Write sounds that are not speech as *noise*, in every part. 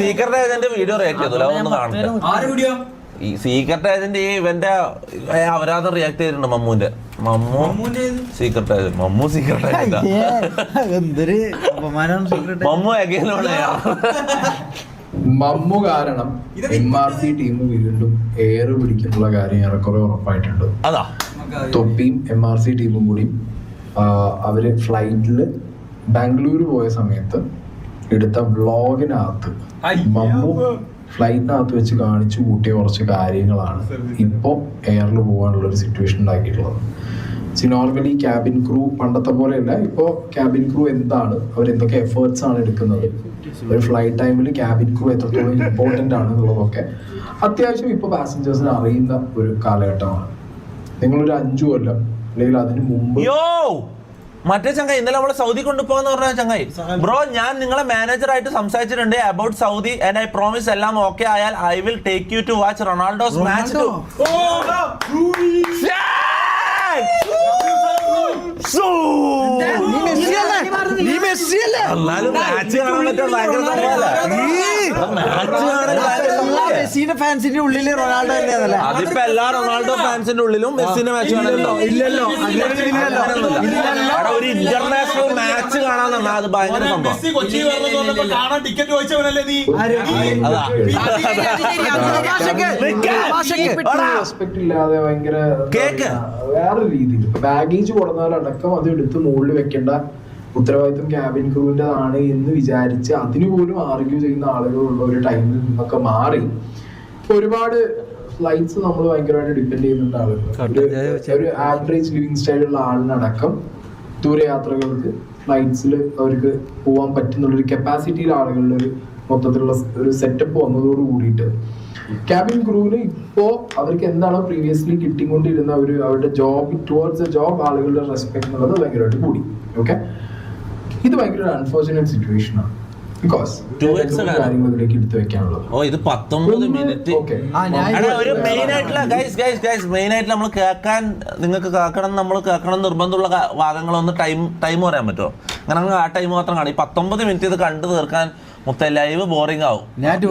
Secret agent video react ചെയ്തു. ഒന്ന് കാണട്ടെ. വീഡിയോ ഈ സീക്രട്ട് ഏജന്റ് ഈ ഇവന്റെ അവരാതെ റിയാക്ട് ചെയ്തിട്ടുണ്ട് മമ്മൂന്റെ. Mammu secret agent Mammu secret agent എന്തൊരു അപമാനം സീക്രട്ട് മമ്മു മമ്മു കാരണം എം ആർ സി ടീം വീണ്ടും എയർ പിടിക്കുന്നുള്ള കാര്യം ഏറെക്കുറെ ഉറപ്പായിട്ടുണ്ട്. അതാ. തൊപ്പിയും എം ആർ സി ടീമും കൂടി അവർ ഫ്ലൈറ്റിൽ ബാംഗ്ലൂര് പോയ സമയത്ത് എടുത്ത വ്ളോഗിനകത്ത് അയ്യോ. മമ്മു ഫ്ലൈറ്റിനകത്ത് വെച്ച് കാണിച്ചു കൂട്ടിയ കുറച്ച് കാര്യങ്ങളാണ്. ഇപ്പോ എയറിൽ പോകാനുള്ള ഒരു സിറ്റുവേഷൻ ഉണ്ടാക്കിയിട്ടുള്ളത്. സി നോർമലി ക്യാബിൻ ക്രൂ പണ്ടത്തെ പോലെയല്ല ഇപ്പോൾ ക്യാബിൻ ക്രൂ എന്താണ്? അവർ എന്തൊക്കെ എഫേർട്സ് ആണ് എടുക്കുന്നത്? ഒരു ഫ്ലൈറ്റ് ടൈമിൽ ക്യാബിൻ ക്രൂ എത്രത്തോളം ഇമ്പോർട്ടന്റ് ആണ് എന്നുള്ളതൊക്കെ അത്യാവശ്യം ഇപ്പോൾ പാസഞ്ചേഴ്സിന് അറിയുന്ന ഒരു കാലഘട്ടമാണ്. നിങ്ങളൊരു അഞ്ചു കൊല്ലം അല്ലെങ്കിൽ അതിന് മുമ്പ് മറ്റേ ചങ്ങായി ഇന്നലെ നമ്മളെ സൗദി കൊണ്ടുപോകാന്ന് പറഞ്ഞ ചങ്ങായി. ബ്രോ ഞാൻ നിങ്ങളെ മാനേജർ ആയിട്ട് സംസാരിച്ചിട്ടുണ്ട് about Saudi and I promise എല്ലാം ഓക്കെ ആയാൽ I will take you to watch Ronaldo's match എന്നാലും മാച്ച് കാണാൻ പറ്റുന്ന ഭയങ്കര സംഭവമല്ലേ? മാച്ച് കാണാൻ ഭയങ്കര എല്ലാ സംഭവമല്ലേ? മെസ്സിന്റെ ഫാൻസിന്റെ ഉള്ളിൽ റൊണാൾഡോ തന്നെയാണല്ലേ? അതിപ്പോ എല്ലാ റൊണാൾഡോ ഫാൻസിന്റെ ഉള്ളിലും മെസ്സിന്റെ മാച്ച് കാണാനല്ലോ ഇല്ലല്ലോ ഒരു ഇന്റർനാഷണൽ മാച്ച് കാണാൻ അത് ഭയങ്കര സംഭവം. കാണാൻ ടിക്കറ്റ് ചോദിച്ചവനല്ലേ നീ? കേക്ക്. വേറെ രീതിയിൽ ബാഗേജ് കൊടുന്നവരടക്കം അത് എടുത്ത് മുകളിൽ വെക്കേണ്ട ഉത്തരവാദിത്വം ക്യാബിൻ ക്രൂവിന്റെതാണ് എന്ന് വിചാരിച്ച് അതിനു പോലും ആർഗ്യൂ ചെയ്യുന്ന ആളുകളുള്ള ഒരു ടൈമിൽ നിന്നൊക്കെ മാറി. ഒരുപാട് ഫ്ലൈറ്റ്സ് നമ്മൾ ഭയങ്കരമായിട്ട് ഡിപ്പെൻഡ് ചെയ്യുന്നുണ്ട് ആളുകൾ ഒരു- ആവറേജ് ലിവിങ് സ്റ്റൈലുള്ള ആളിനടക്കം ദൂരയാത്രകൾക്ക് ഫ്ലൈറ്റ്സിൽ അവർക്ക് പോകാൻ പറ്റുന്നുള്ളൊരു കപ്പാസിറ്റിയിൽ ആളുകളുടെ ഒരു മൊത്തത്തിലുള്ള ഒരു സെറ്റപ്പ് വന്നതോട് കൂടിയിട്ട് ക്യാബിൻ ക്രൂവിന് ഇപ്പോ അവർക്ക് എന്താണോ പ്രീവിയസ്ലി കിട്ടിക്കൊണ്ടിരുന്ന ഒരു അവരുടെ ജോബ് ടുവേർഡ്സ് എ ജോബ് ആളുകളുടെ റെസ്പെക്ട് എന്നുള്ളത് ഭയങ്കരമായിട്ട് കൂടി. ഓക്കെ ഇത് ഭയങ്കര ഒരു അൺഫോർച്ചുനേറ്റ് സിറ്റുവേഷൻ ആണ്. ബിക്കോസ് എടുത്തു വെക്കാനുള്ളത്. ഓ ഇത് പത്തൊമ്പത് മിനിറ്റ് ആ, ഞാൻ ഒരു മെയിൻ ആയിട്ടുള്ള ഗൈസ് ഗൈസ് ഗൈസ് മെയിൻ ആയിട്ട് നമ്മൾ കേൾക്കാൻ നിങ്ങൾക്ക് കേൾക്കണം നമ്മൾ കേൾക്കണം നിർബന്ധമുള്ള ഭാഗങ്ങളൊന്ന് ടൈം ടൈം പറയാൻ പറ്റുമോ? അങ്ങനെ ആ ടൈം മാത്രം കാണും. ഈ പത്തൊമ്പത് മിനിറ്റ് ഇത് കണ്ടു തീർക്കാൻ മൊത്തം ലൈവ് ബോറിംഗ് ആവും.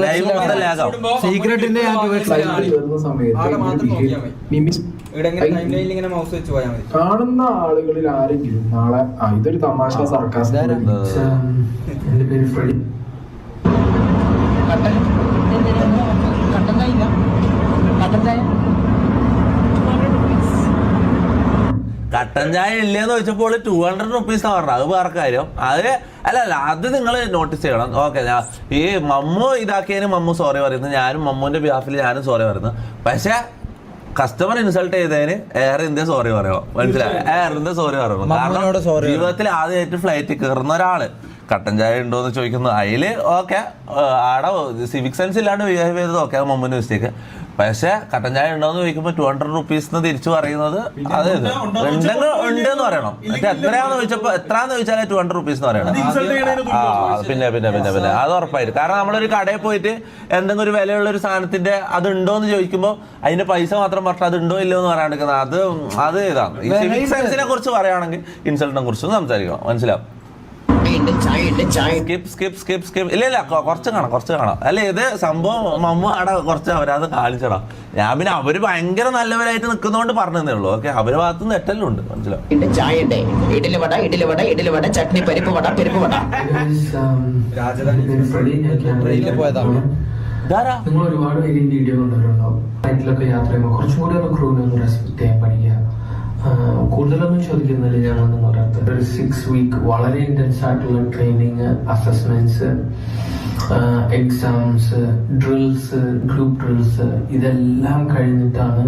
ലൈവ് മൊത്തം ലാഗ് ആവും. കൂടുമ്പോ സീക്രട്ടിന്റെ ഞാൻ two X ഫ്ലൈറ്റ് ആൾ കയറുന്ന സമയത്ത് ആളെ മാത്രം ഇങ്ങനെ നോക്കിയാൽ behave- മതി. mimics- ഇവിടെ ഇങ്ങനെ ടൈം ലൈനിൽ ഇങ്ങനെ മൗസ് വെച്ച് പോയാൽ മതി കാണുന്ന ആളുകളിൽ ആരെങ്കിലും നാളെ ആ ഇതൊരു തമാശ സർക്കാസ് ഇതാരാ? എന്റെ പേര് ഫ്രെഡി കട്ടൻ കട്ടൻ ചായ ഇല്ല കട്ടൻ ചായ കട്ടൻ ചായ ഇല്ലെന്ന് ചോദിച്ചപ്പോൾ ടു ഹൺഡ്രഡ് റുപ്പീസ് പറഞ്ഞത് അത് വേറെ കാര്യം. അത് അല്ല അല്ല അത് നിങ്ങൾ നോട്ടീസ് ചെയ്യണം. ഓക്കെ ഈ മമ്മു ഇതാക്കിയതിന് മമ്മു സോറി പറയുന്നു. ഞാനും മമ്മൂന്റെ ബിഹാഫിൽ ഞാനും സോറി പറയുന്നു. പക്ഷേ കസ്റ്റമർ ഇൻസൾട്ട് ചെയ്തതിന് എയർ ഇന്ത്യ സോറി പറയുമോ മനസ്സിലായി? എയർ ഇന്ത്യ സോറി പറയുമോ കാരണം പറയണം. ജീവിതത്തിൽ ആദ്യമായിട്ട് ഫ്ലൈറ്റ് കയറുന്ന ഒരാൾ. കട്ടൻ ചായ ഉണ്ടോ എന്ന് ചോദിക്കുന്നു അതിൽ ഓക്കെ ആടെ സിവിക് സെൻസ് ഇല്ലാണ്ട് ബിഹേവ് ചെയ്തത് ഓക്കെ അത് മിസ്റ്റേക്ക് പക്ഷെ കട്ടൻ ചായ ഉണ്ടോ എന്ന് ചോദിക്കുമ്പോൾ ടു ഹൺഡ്രഡ് റുപ്പീസ് എന്ന് തിരിച്ചു പറയുന്നത് അത് ഉണ്ടെങ്കിൽ ചോദിച്ചപ്പോൾ ഉണ്ട് എന്ന് പറയണം. മറ്റേ എത്രയാന്ന് ചോദിച്ചപ്പോ എത്രയാന്ന് ചോദിച്ചാൽ ടു ഹൺഡ്രഡ് റുപ്പീസ് എന്ന് പറയണം. ആ പിന്നെ പിന്നെ പിന്നെ പിന്നെ. അത് ഉറപ്പായിരിക്കും കാരണം നമ്മളൊരു കടയിൽ പോയിട്ട് എന്തെങ്കിലും ഒരു വിലയുള്ള ഒരു സാധനത്തിന്റെ അത് ഉണ്ടോ എന്ന് ചോദിക്കുമ്പോൾ അതിന്റെ പൈസ മാത്രം പറഞ്ഞാൽ അത് ഉണ്ടോ ഇല്ലോ എന്ന് പറയാണ്ടിരിക്കുന്നത് അത് അത് ഇതാണ്. ഈ സിവിക് സെൻസിനെ കുറിച്ച് പറയുകയാണെങ്കിൽ ഇൻസൾട്ടിനെ കുറിച്ച് സംസാരിക്കണം. മനസ്സിലാവും സ്കിപ്പ് സ്കിപ്പ് സ്കിപ്പ് സ്കിപ്പ് ഇല്ല ഇല്ല കുറച്ച് കാണാം കുറച്ച് കാണാം. അല്ല ഇത് സംഭവം മമ്മ അവിടെ കുറച്ച് അവരത് കാണിച്ചടാ. ഞാൻ പിന്നെ അവർ ഭയങ്കര നല്ലവരായിട്ട് നിൽക്കുന്നതുകൊണ്ട് പറഞ്ഞതേ ഉള്ളൂ. ഓക്കെ അവരെ ഭാഗത്ത് നിന്ന് എട്ടെല്ലാം ഉണ്ട് മനസ്സിലാവും ഉണ്ട് ചായയുണ്ട്. ഇഡലി വട ഇഡലി വട ഇഡലി വട ചട്നി പരിപ്പ് വട പരിപ്പ് വട. രാജധാനി ട്രെയിനിൽ പോയതാണ് നിങ്ങൾ ഒരുപാട് പേര് ഈ വീഡിയോ കണ്ടവരുണ്ടാവും. ഫ്ലൈറ്റിലൊക്കെ യാത്ര ചെയ്യുമ്പോൾ കുറച്ചും കൂടി ഒന്ന് ക്രൂവിനെ ഒന്ന് റെസ്പെക്ട് ചെയ്യാൻ പഠിക്കുക. കൂടുതലൊന്നും ചോദിക്കുന്നില്ല എന്ന് അടുത്ത് ഒരു സിക്സ് വീക്ക് വളരെ ഇന്റൻസ് ആയിട്ടുള്ള training assessments exams drills group drills ഇതെല്ലാം കഴിഞ്ഞിട്ടാണ്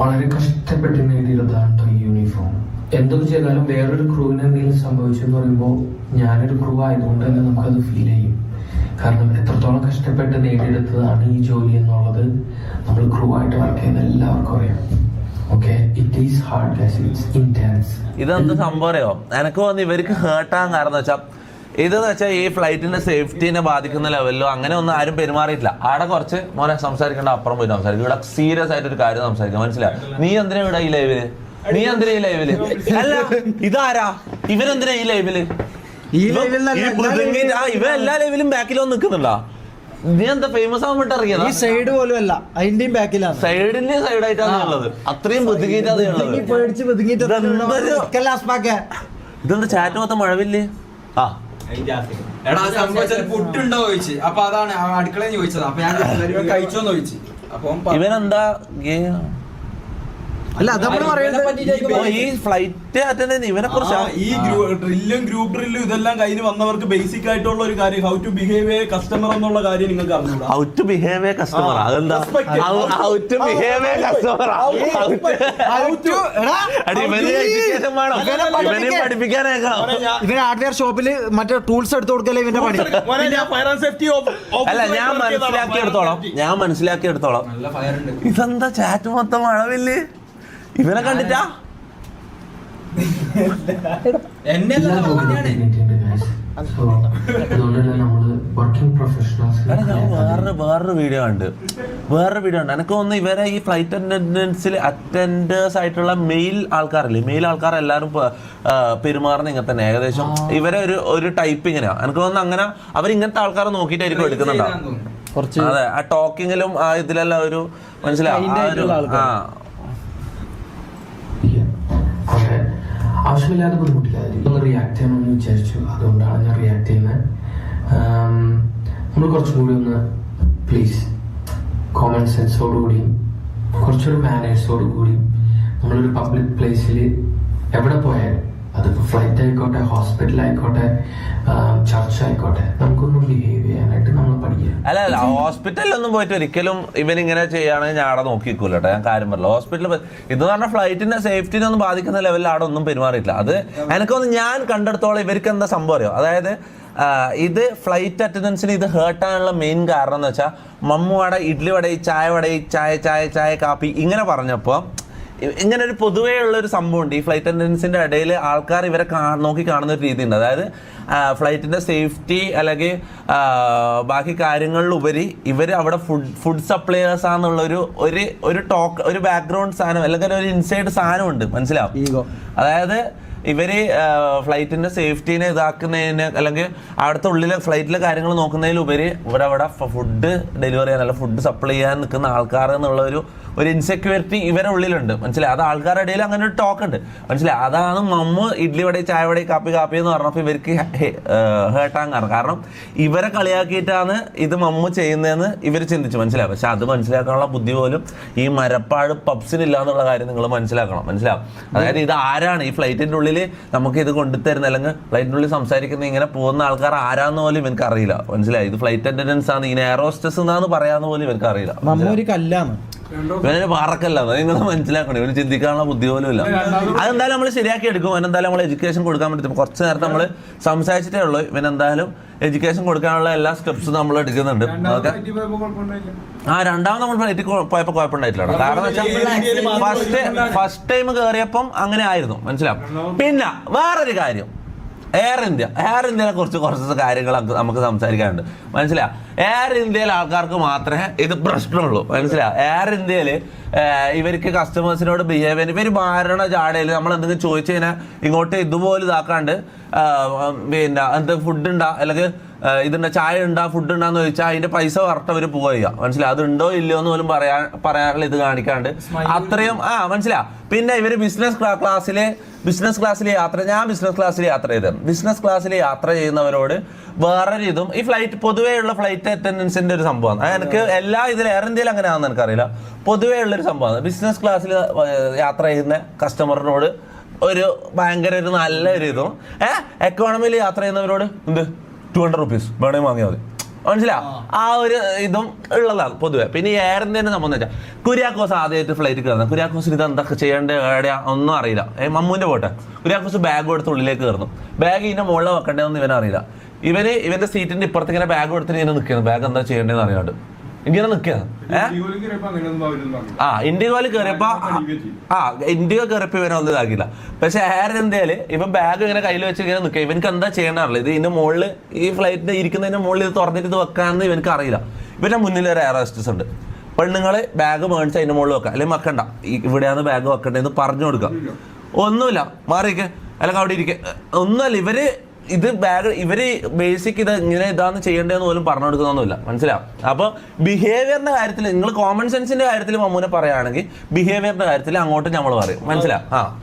വളരെ കഷ്ടപ്പെട്ട് നേടിയതാണ് ഈ യൂണിഫോം എന്തൊക്കെ ചെയ്താലും വേറൊരു ക്രൂവിന് എന്തെങ്കിലും സംഭവിച്ചെന്ന് പറയുമ്പോൾ ഞാനൊരു ക്രൂ ആയതുകൊണ്ട് തന്നെ നമുക്കത് ഫീൽ ചെയ്യും. കാരണം എത്രത്തോളം കഷ്ടപ്പെട്ട് നേടിയെടുത്തതാണ് ഈ ജോലി എന്നുള്ളത് നമ്മൾ ക്രൂ ആയിട്ട് വർക്ക് ചെയ്യുന്ന എല്ലാവർക്കും അറിയാം. ഇതെന്ത് സംഭവം അറിയോ? എനിക്ക് തോന്നുന്നു ഇവർക്ക് ഹേർട്ടാൻ കാരണം വെച്ചാ വെച്ചാൽ ഇതെന്ന് വെച്ചാൽ ഈ ഫ്ലൈറ്റിന്റെ സേഫ്റ്റിനെ ബാധിക്കുന്ന ലെവലിലോ അങ്ങനെ ഒന്നും ആരും പെരുമാറിയിട്ടില്ല. ആടെ കുറച്ച് മോനെ സംസാരിക്കേണ്ട അപ്പുറം പോയി സംസാരിക്കും. ഇവിടെ സീരിയസ് ആയിട്ട് ഒരു കാര്യം സംസാരിക്കാം മനസ്സിലായി? നീ എന്തിനാ ഇവിടെ ഈ ലൈവിൽ നീ എന്തിനാ ഈ ലൈവിൽ അല്ല ഇതാരാ? ഇവരെന്തിനാ ഈ ലൈവിൽ ഈ ഇവ- ലൈവിൽ എല്ലാ ലൈവിലും ബാക്കിലോ വന്ന് നിൽക്കുന്നുണ്ടോ? നീ എന്താ ഫേമസ് ആവാൻ വേണ്ടി ഇറങ്ങിയതാ? ഈ സൈഡ് പോലും അല്ല അതിന്റെയും ബാക്കിലാണ് സൈഡിന്റെ സൈഡായിട്ടാണ് ഉള്ളത്. അത്രയും ബുദ്ധിമുട്ടാണ് ഉള്ളത്. പേടിച്ച് ഇതെന്താ ചാറ്റ് മൊത്തം മഴവില്ലേ? ആ. എടാ സംഭവിച്ചാൽ പുട്ടുണ്ടോ ചോദിച്ചു. അപ്പൊ അതാണ് ആ അടുക്കളയിൽ ചോദിച്ചത്. അപ്പൊ ഞാൻ *laughs* കഴിച്ചോന്ന് ചോദിച്ചു. അപ്പൊ. ഇവനെന്താ ഗേ അല്ല പറയുന്നത്. ഈ ഫ്ലൈറ്റ് അറ്റൻഡ് ചെയ്യുന്ന ഇവനെ കുറിച്ചാ ഈ ഡ്രില്ലും ഗ്രൂപ്പ് ഡ്രില്ലും ഇതെല്ലാം കഴിഞ്ഞ് വന്നവർക്ക് ബേസിക് ആയിട്ടുള്ള ഒരു കാര്യം how to behave a customer എന്നുള്ള കാര്യം നിങ്ങൾക്ക് അറിഞ്ഞൂടാ. How to behave a customer അതെന്താ? How to behave a customer ഇവന് ഹാർഡ്വെയർ ഷോപ്പിൽ മറ്റേ ടൂൾസ് എടുത്തു കൊടുക്കല്ലേ ഇവന്റെ പണി? അല്ല ഞാൻ മനസ്സിലാക്കി എടുത്തോളാം ഞാൻ മനസ്സിലാക്കി എടുത്തോളാം നല്ല ഫയർ ഉണ്ട്. ഇതെന്താ ചാറ്റ് മൊത്തം മഴവില്ലേ ഇവനെ കണ്ടിട്ടാ? എന്നെ വേറൊരു വേറൊരു വീഡിയോ ഉണ്ട് വേറൊരു വീഡിയോ ഉണ്ട് എനിക്ക് തോന്നുന്നു ഇവരെ ഈ ഫ്ലൈറ്റ് അറ്റൻഡൻസിൽ അറ്റൻഡേഴ്സ് ആയിട്ടുള്ള മെയിൽ ആൾക്കാരല്ലേ? മെയിൽ ആൾക്കാർ എല്ലാവരും പെരുമാറുന്ന ഇങ്ങനെ തന്നെ. ഏകദേശം ഇവരെ ഒരു ഒരു ടൈപ്പ് ഇങ്ങനെയാ. എനിക്ക് തോന്നുന്നു അങ്ങനെ അവർ ഇങ്ങനത്തെ ആൾക്കാരെ നോക്കിയിട്ടായിരിക്കും എടുക്കുന്നുണ്ടാവും. കുറച്ച് അതെ ആ ടോക്കിങ്ങിലും ആ ഇതിലെല്ലാം ഒരു മനസ്സിലാവും ആ ആവശ്യമില്ലാതെ ബുദ്ധിമുട്ടില്ലായിരിക്കും ഒന്ന് റിയാക്ട് ചെയ്യണമെന്ന് വിചാരിച്ചു. അതുകൊണ്ടാണ് ഞാൻ റിയാക്ട് ചെയ്യുന്നത്. നമ്മൾ കുറച്ചും കൂടി ഒന്ന് പ്ലീസ് കോമൺ സെൻസോടുകൂടി കുറച്ചൊരു മാനേഴ്സോട് കൂടി നമ്മളൊരു പബ്ലിക് പ്ലേസിൽ എവിടെ പോയാലും അതിപ്പോൾ ഫ്ലൈറ്റ് ആയിക്കോട്ടെ ഹോസ്പിറ്റൽ ആയിക്കോട്ടെ ചർച്ച ആയിക്കോട്ടെ നമുക്കൊന്നും ബിഹേവ് ചെയ്യാനായിട്ട് നമ്മൾ പഠിക്കുക അല്ല അല്ല ഹോസ്പിറ്റലിലൊന്നും പോയിട്ട് ഒരിക്കലും ഇവൻ ഇങ്ങനെ ചെയ്യുകയാണെങ്കിൽ ഞാൻ അവിടെ നോക്കിക്കൂല കേട്ടോ ഞാൻ കാര്യം പറഞ്ഞില്ല. ഹോസ്പിറ്റലിൽ ഇത് പറഞ്ഞാൽ ഫ്ലൈറ്റിന്റെ സേഫ്റ്റിനെ ഒന്നും ബാധിക്കുന്ന ലെവലിൽ അവിടെ ഒന്നും പെരുമാറിയിട്ടില്ല. അത് എനിക്കൊന്ന് ഞാൻ കണ്ടെടുത്തോളം ഇവർക്ക് എന്താ സംഭവം അറിയോ? അതായത് ഇത് ഫ്ലൈറ്റ് അറ്റൻഡൻസിന് ഇത് ഹേർട്ടാനുള്ള മെയിൻ കാരണം എന്ന് വെച്ചാൽ മമ്മു വട ഇഡ്ഡലി വട ചായ വട ചായ ചായ ചായ കാപ്പി ഇങ്ങനെ പറഞ്ഞപ്പോൾ ഇങ്ങനെ ഒരു പൊതുവേ ഉള്ള ഒരു സംഭവമുണ്ട്. ഈ ഫ്ലൈറ്റ് അറ്റൻഡൻസിന്റെ ഇടയിൽ ആൾക്കാർ ഇവരെ കാ- നോക്കി കാണുന്ന ഒരു രീതിയുണ്ട്. അതായത് ഫ്ലൈറ്റിന്റെ സേഫ്റ്റി അല്ലെങ്കിൽ ബാക്കി കാര്യങ്ങളിലുപരി ഇവർ അവിടെ ഫുഡ് ഫുഡ് സപ്ലയേഴ്സ് ആണെന്നുള്ള ഒരു ഒരു ഒരു ടോക്ക് ഒരു ബാക്ക്ഗ്രൗണ്ട് സാധനം അല്ലെങ്കിൽ ഒരു ഇൻസൈഡ് സാധനമുണ്ട്. മനസ്സിലാവും. അതായത് ഇവർ ഫ്ലൈറ്റിന്റെ സേഫ്റ്റീനെ ഇതാക്കുന്നതിന് അല്ലെങ്കിൽ അവിടുത്തെ ഉള്ളിലെ ഫ്ലൈറ്റിലെ കാര്യങ്ങൾ നോക്കുന്നതിലുപരി ഇവിടെ അവിടെ ഫുഡ് ഡെലിവറി ചെയ്യാൻ അല്ല ഫുഡ് സപ്ലൈ ചെയ്യാൻ നിൽക്കുന്ന ആൾക്കാർ എന്നുള്ള ഒരു ഒരു ഇൻസെക്യൂരിറ്റി ഇവരെ ഉള്ളിലുണ്ട്. മനസ്സിലായി? അത് ആൾക്കാരുടെ ഇടയിൽ അങ്ങനെ ഒരു ടോക്ക് ഉണ്ട്. മനസ്സിലായി? അതാണ് മമ്മ ഇഡ്ലി വടയും ചായ വടയും കാപ്പി കാപ്പി എന്ന് പറഞ്ഞപ്പോൾ ഇവർക്ക് ഹേർട്ടാൻ കാരണം. കാരണം ഇവരെ കളിയാക്കിയിട്ടാണ് ഇത് മമ്മു ചെയ്യുന്നതെന്ന് ഇവർ ചിന്തിച്ചു. മനസ്സിലാവും പക്ഷെ അത് മനസ്സിലാക്കാനുള്ള ബുദ്ധി പോലും ഈ മരപ്പാട് പബ്സിനില്ല എന്നുള്ള കാര്യം നിങ്ങൾ മനസ്സിലാക്കണം. മനസ്സിലാവും അതായത് ഇത് ആരാണ് ഈ ഫ്ലൈറ്റിന്റെ ഉള്ളിൽ നമുക്ക് ഇത് കൊണ്ടുതരുന്ന അല്ലെങ്കിൽ ഫ്ലൈറ്റിനുള്ളിൽ സംസാരിക്കുന്ന ഇങ്ങനെ പോകുന്ന ആൾക്കാർ ആരാന്ന് പോലും എനിക്ക് അറിയില്ല. മനസ്സിലായി? ഇത് ഫ്ലൈറ്റ് അറ്റൻഡൻസ് ആണ്. ഇങ്ങനെ എയറോസ്റ്റസ് എന്നാന്ന് പറയാന്ന് പോലും എനിക്ക് അറിയില്ല. ഇവനൊരു പാറക്കല്ല നിങ്ങൾ മനസ്സിലാക്കണം. ഇവന് ചിന്തിക്കാനുള്ള ബുദ്ധി പോലും ഇല്ല. അതെന്തായാലും നമ്മൾ ശരിയാക്കി എടുക്കും. ഇവനെന്തായാലും നമ്മൾ എഡ്യൂക്കേഷൻ കൊടുക്കാൻ പറ്റും കുറച്ച് നേരത്തെ നമ്മൾ സംസാരിച്ചിട്ടേ ഉള്ളൂ. ഇവനെന്തായാലും എഡ്യൂക്കേഷൻ കൊടുക്കാനുള്ള എല്ലാ സ്റ്റെപ്സും നമ്മൾ എടുക്കുന്നുണ്ട്. ഓക്കെ ആ രണ്ടാമത് നമ്മൾ ഫ്ലൈറ്റിൽ പോയപ്പോൾ കുഴപ്പമുണ്ടായിട്ടില്ല. കാരണം വെച്ചാൽ ഫസ്റ്റ് ഫസ്റ്റ് ടൈം കയറിയപ്പം അങ്ങനെ ആയിരുന്നു. മനസ്സിലാവും പിന്നെ വേറൊരു കാര്യം. എയർ ഇന്ത്യ എയർ ഇന്ത്യനെ കുറിച്ച് കുറച്ച് കാര്യങ്ങൾ നമുക്ക് സംസാരിക്കാനുണ്ട്. മനസ്സിലായോ? എയർ ഇന്ത്യയിലെ ആൾക്കാർക്ക് മാത്രമേ ഇത് പ്രശ്നമുള്ളൂ. മനസ്സിലാ എയർ ഇന്ത്യയിൽ ഇവർക്ക് കസ്റ്റമേഴ്സിനോട് ബിഹേവ് ചെയ്യാൻ ഇവർ മാരണ ജാടയിൽ നമ്മൾ എന്തെങ്കിലും ചോദിച്ചു കഴിഞ്ഞാൽ ഇങ്ങോട്ട് ഇതുപോലെ ഇതാക്കാണ്ട് പിന്നെ എന്ത് ഫുഡ് ഉണ്ടാ? അല്ലെങ്കിൽ ഇതുണ്ട ചായ ഉണ്ടാ ഫുഡ് ഉണ്ടാന്ന് ചോദിച്ചാൽ അതിന്റെ പൈസ കറക്റ്റ് അവർ പോവുക ചെയ്യുക. മനസ്സിലായി? അത് ഉണ്ടോ ഇല്ലയോ എന്ന് പോലും പറയാ പറയാനുള്ള ഇത് കാണിക്കാണ്ട്. അത്രയും ആ മനസ്സിലാ പിന്നെ ഇവർ ബിസിനസ് ക്ലാസ്സിൽ ബിസിനസ് ക്ലാസ്സിൽ യാത്ര ഞാൻ ബിസിനസ് ക്ലാസ്സിൽ യാത്ര ചെയ്തത്. ബിസിനസ് ക്ലാസ്സിൽ യാത്ര ചെയ്യുന്നവരോട് വേറൊരു ഇതും ഈ ഫ്ലൈറ്റ് പൊതുവേ ഉള്ള ഫ്ലൈറ്റ് അറ്റൻഡൻസിന്റെ ഒരു സംഭവമാണ്. അത് എനിക്ക് എല്ലാ ഇതിലും എയർ ഇന്ത്യയിൽ അങ്ങനെയാണെന്ന് എനിക്കറിയില്ല. പൊതുവേ ഉള്ളൊരു സംഭവമാണ്. ബിസിനസ് ക്ലാസ്സിൽ യാത്ര ചെയ്യുന്ന കസ്റ്റമറിനോട് ഒരു ഭയങ്കര ഒരു നല്ല ഒരു ഇതും. ഏഹ് എക്കോണമിയിൽ യാത്ര ചെയ്യുന്നവരോട് എന്ത്? ടു ഹൺഡ്രഡ് റുപ്പീസ് വേണേ വാങ്ങിയാൽ മതി. മനസ്സിലാ? ആ. ഒരു ഇതും ഉള്ളതാണ് പൊതുവെ. പിന്നെ ഈ എയർ വെച്ചാൽ കുര്യാക്കോസ് ആദ്യമായിട്ട് ഫ്ലൈറ്റ് കയറുന്നത്. കുര്യാക്കോസിന് ഇത് എന്തൊക്കെ ചെയ്യേണ്ട എവിടെയാ ഒന്നും അറിയില്ല. ഏ മമ്മൂന്റെ പോട്ടെ. കുര്യാക്കോസ് ബാഗ് എടുത്ത് ഉള്ളിലേക്ക് കയറുന്നു. ബാഗ് ഇതിന്റെ മുകളിൽ വെക്കേണ്ടതെന്ന് ഇവനറിയില്ല. ഇവന് ഇവന്റെ സീറ്റിന്റെ ഇപ്പുറത്ത് ഇങ്ങനെ ബാഗ് എടുത്തിട്ട് ഇങ്ങനെ നിൽക്കുന്നു ബാഗ് എന്താ ചെയ്യേണ്ടതെന്ന് അറിയാണ്ട്. ഇങ്ങനെ നിൽക്കുക. ആ ഇന്ത്യയിൽ കയറിയപ്പോ ആ ഇന്ത്യ കയറിയപ്പോ ഇവനെ ഒന്നും ഇതാക്കില്ല പക്ഷെ എയർ എന്തായാലും ഇവൻ ബാഗ് ഇങ്ങനെ കയ്യിൽ വെച്ച് ഇങ്ങനെ നിൽക്കുക. ഇവനക്ക് എന്താ ചെയ്യണറില്ല ഇത് ഇതിന്റെ മുകളിൽ ഈ ഫ്ലൈറ്റിന്റെ ഇരിക്കുന്നതിന്റെ മുകളിൽ ഇത് തുറന്നിട്ട് ഇത് വെക്കാന്ന് ഇവനക്ക് അറിയില്ല. ഇവന്റെ മുന്നിൽ ഒരു എയർ ഹോസ്റ്റസ് ഉണ്ട്. പെണ്ണുങ്ങൾ ബാഗ് മേടിച്ച് അതിന്റെ മുകളിൽ വെക്കാം അല്ലെങ്കിൽ വെക്കണ്ട ഇവിടെയാണ് ബാഗ് വെക്കണ്ടെന്ന് പറഞ്ഞു കൊടുക്കുക. ഒന്നുമില്ല. മാറിയിരിക്കെ. അല്ലെങ്കിൽ അവിടെ ഇരിക്കേ. ഒന്നുമല്ല ഇവർ ഇത് ബാഗ് ഇവർ ബേസിക് ഇത് ഇങ്ങനെ ഇതാന്ന് ചെയ്യേണ്ടതെന്ന് പോലും പറഞ്ഞു കൊടുക്കുന്നൊന്നുമില്ല മനസ്സിലാവും അപ്പൊ ബിഹേവിയറിന്റെ കാര്യത്തിൽ നിങ്ങൾ കോമൺ സെൻസിന്റെ കാര്യത്തിൽ മമ്മൂനെ പറയുകയാണെങ്കിൽ ബിഹേവിയറിന്റെ കാര്യത്തിൽ അങ്ങോട്ട് നമ്മൾ പറയും. മനസ്സിലാവും ആ.